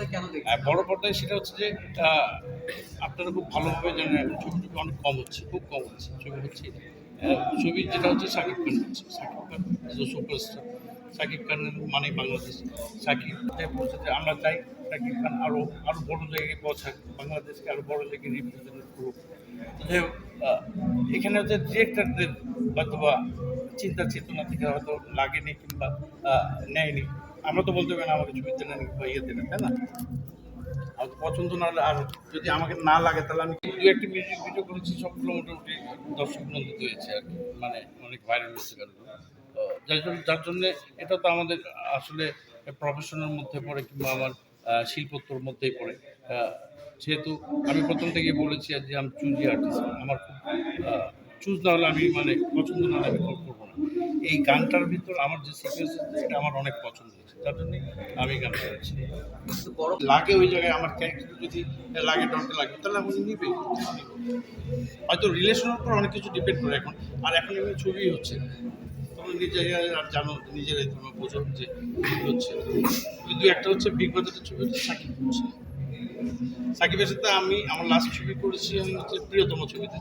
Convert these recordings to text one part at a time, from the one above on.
পর্দায় কেন দেখছেন? বড় পর্দায় সেটা হচ্ছে যে আপনারা খুব ভালোভাবে জানেন ছবি অনেক কম হচ্ছে খুব কম হচ্ছে ছবি হচ্ছে আহ, ছবি যেটা হচ্ছে শাকিব খান হচ্ছে শাকিব খান ইজ সুপারস্টার শাকিব খানের মানে বাংলাদেশ। বলছে যে আমরা চাই শাকিব খান আরও আরও বড় জায়গায় পৌঁছাক বাংলাদেশকে আরও বড় জায়গায় রিপ্রেজেন্ট করুক। হোক, এখানে হচ্ছে ডিরেক্টরদের হয়তো বা চিন্তা চেতনা থেকে হয়তো লাগেনি কিংবা নেয়নি। আমরা তো বলতে পারি না আমাকে ছবি বা ইয়ে দেন তাই না? আর পছন্দ না হলে আর যদি আমাকে না লাগে তাহলে আমি দু একটি মিউজিক ভিডিও করেছি সবগুলো মোটামুটি দর্শক নন্দিত হয়েছে আর মানে অনেক ভাইরাল হয়েছে গানগুলো যার জন্য যার জন্যে এটা তো আমাদের আসলে প্রফেশনের মধ্যে পড়ে কিংবা আমার আহ, শিল্পত্বর মধ্যেই পড়ে। যেহেতু আমি প্রথম থেকেই বলেছি যে আমি চুজি আর্টিস্ট আমার খুব চুজ না হলে আমি মানে পছন্দ না আমি কল করব না। এই গানটার ভিতর আমার যে সিকোয়েন্স এটা আমার অনেক পছন্দ হয়েছে। যার জন্যে আমি গান করেছি বড় লাগে ওই জায়গায় আমার ক্যারেক্টার যদি লাগে ডরতে লাগে, তাহলে আমি নিবে হয়তো রিলেশনের উপর অনেক কিছু ডিপেন্ড করে এখন। আর এখন এমনি ছবি হচ্ছে। তোমরা নিজে আর জানো নিজেরাই তোমরা বোঝো যে হচ্ছে। ওই একটা হচ্ছে বিগ বাজারের ছবি হচ্ছে সাকিব সাকিবের সাথে আমি, আমার লাস্ট ছবি করেছি, আমি হচ্ছে প্রিয়তম ছবিতে।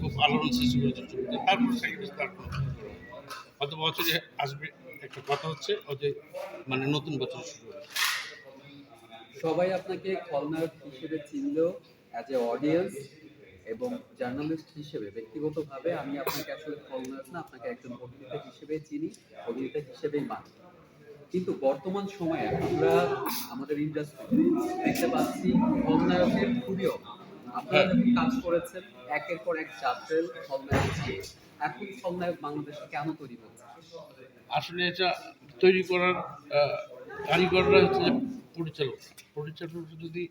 খুব আলোড়ন সৃষ্টি করেছে ছবিতে। তারপর আর করা হয়নি। বছরে আসবে একটা কথা হচ্ছে ও যে মানে নতুন বছর শুরু সবাই আপনাকে খলনায়ক হিসেবে চিনলেও অ্যাজ এ অডিয়েন্স এবং জার্নালিস্ট হিসেবে, ব্যক্তিগতভাবে আমি আপনাকে আসলে খলনায়ক না, আপনাকে একজন অভিনেতা হিসেবে চিনি, অভিনেতা হিসেবেই মানি। কিন্তু বর্তমান সময়ে আমরা আমাদের ইন্ডাস্ট্রি দেখতে পাচ্ছি খলনায়কের খুবইও আপনারা কাজ করেছেন, একের পর এক যাত্রেল খলনায়ক এখন খলনায়ক বাংলাদেশে কেন তৈরি হচ্ছে? আসলে এটা তৈরি করার কারিগররা হচ্ছে যে পরিচালক। পরিচালক যদি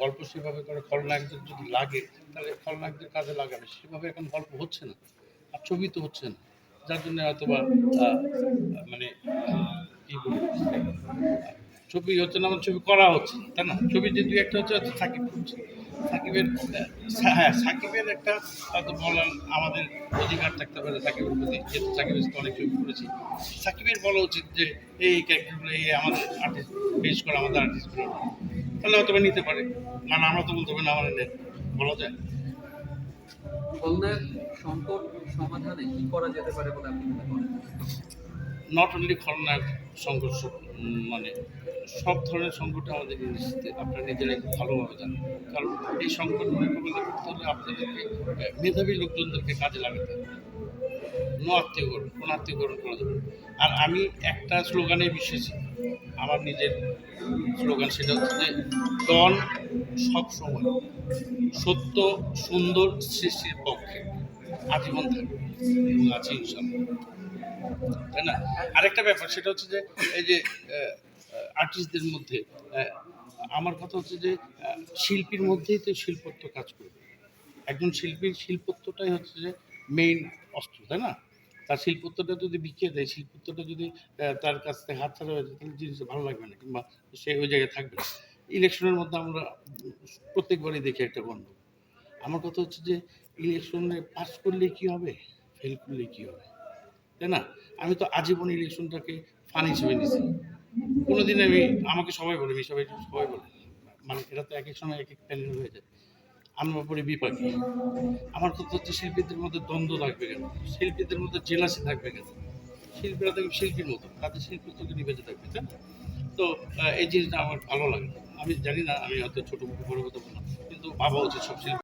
গল্প সেভাবে করে খলনায়কদের যদি লাগে, তাহলে খলনায়কদের কাজে লাগাবে। সেভাবে এখন গল্প হচ্ছে না, আর ছবি তো হচ্ছে না। যার জন্য হয়তো মানে ছবি হচ্ছে না আমার ছবি করা হচ্ছে তাই না? ছবি যে দুই একটা হচ্ছে সাকিব সাকিবের হ্যাঁ সাকিবের একটা হয়তো বলার আমাদের অধিকার থাকতে পারে সাকিবের প্রতি যেহেতু সাকিবের সাথে অনেক ছবি করেছি। সাকিবের বলা উচিত যে এই ক্যারেক্টারগুলো এই আমাদের আর্টিস্ট বেশ করে আমাদের আর্টিস্টগুলো তাহলে হয়তো নিতে পারে। না না আমরা তো বলতে পারি না আমার নেই বলা যায়। খুলনার সংকট সমাধানে কি করা যেতে পারে বলে আপনি মনে করেন? নট অনলি খলনায়ক উম, মানে সব ধরনের সংকটে আমাদের ইংরেজিতে আপনারা নিজেরাই খুব ভালোভাবে জানেন। কারণ এই সংকট মোকাবিলা করতে হলে আপনাদেরকে মেধাবী লোকজনদেরকে কাজে লাগাতে হবে। নো আত্মীয়করণ, কোনো আত্মীয়করণ করা যাবে আর আমি একটা স্লোগানে বিশ্বাসী। আমার নিজের স্লোগান সেটা হচ্ছে যে ডন সবসময় সত্য, সুন্দর সৃষ্টির পক্ষে আজীবন থাকবে। এবং আছে ইনশাল্লাহ তাই না? আরেকটা ব্যাপার, সেটা হচ্ছে যে, এই যে আর্টিস্টদের মধ্যে আমার কথা হচ্ছে যে শিল্পীর মধ্যেই তো শিল্পত্ব কাজ করবে। একজন শিল্পীর শিল্পত্বটাই হচ্ছে যে মেইন অস্ত্র, তাই না? তার শিল্পত্বটা যদি বিকিয়ে দেয়, শিল্পত্বটা যদি তার কাছ থেকে হাত ছাড়া হয়ে যায়, তাহলে জিনিসটা ভালো লাগবে না, কিংবা সে ওই জায়গায় থাকবে ইলেকশনের মধ্যে আমরা প্রত্যেকবারই দেখি একটা গণ্ড আমার কথা হচ্ছে যে, ইলেকশনে পাস করলে কি হবে? ফেল করলে কি হবে? তাই না? আমি তো আজীবন ইলেকশনটাকে ফান হিসেবে নিয়েছি। কোনোদিন আমি, আমাকে সবাই বলে সবাই সবাই বলে মানে এটা তো এক এক সময় এক এক প্যানেল হয়ে যায়। আমরা পরে বিপাকে। আমার কথা হচ্ছে শিল্পীদের মধ্যে দ্বন্দ্ব থাকবে কেন? শিল্পীদের মধ্যে জেলাসি থাকবে কেন? শিল্পীরা দেখবে শিল্পীর মতো, তাদের শিল্পত্বকে নিবেদে থাকবে, তাই তো এই জিনিসটা আমার ভালো লাগে আমি জানি না, আমি হয়তো ছোটো মুখে বড় কথা বললাম, কিন্তু ভাবা উচিত সব শিল্পী।